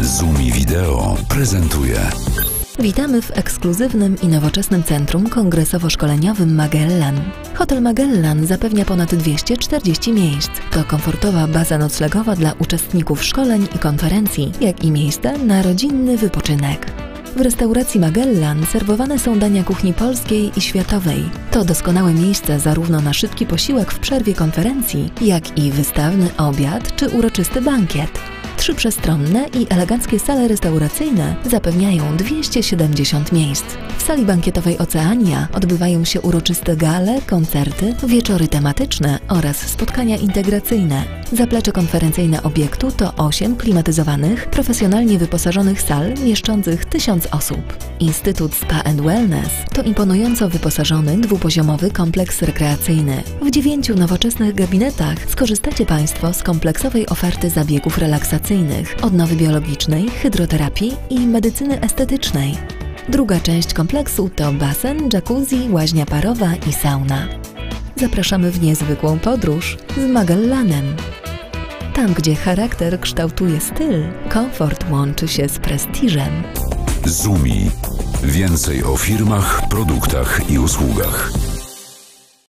Zumi Wideo prezentuje. Witamy w ekskluzywnym i nowoczesnym centrum kongresowo-szkoleniowym Magellan. Hotel Magellan zapewnia ponad 240 miejsc. To komfortowa baza noclegowa dla uczestników szkoleń i konferencji, jak i miejsce na rodzinny wypoczynek. W restauracji Magellan serwowane są dania kuchni polskiej i światowej. To doskonałe miejsce zarówno na szybki posiłek w przerwie konferencji, jak i wystawny obiad czy uroczysty bankiet. Trzy przestronne i eleganckie sale restauracyjne zapewniają 270 miejsc. W sali bankietowej Oceania odbywają się uroczyste gale, koncerty, wieczory tematyczne oraz spotkania integracyjne. Zaplecze konferencyjne obiektu to 8 klimatyzowanych, profesjonalnie wyposażonych sal mieszczących 1000 osób. Instytut Spa and Wellness to imponująco wyposażony dwupoziomowy kompleks rekreacyjny. W dziewięciu nowoczesnych gabinetach skorzystacie Państwo z kompleksowej oferty zabiegów relaksacyjnych, odnowy biologicznej, hydroterapii i medycyny estetycznej. Druga część kompleksu to basen, jacuzzi, łaźnia parowa i sauna. Zapraszamy w niezwykłą podróż z Magellanem. Tam, gdzie charakter kształtuje styl, komfort łączy się z prestiżem. Zumi. Więcej o firmach, produktach i usługach.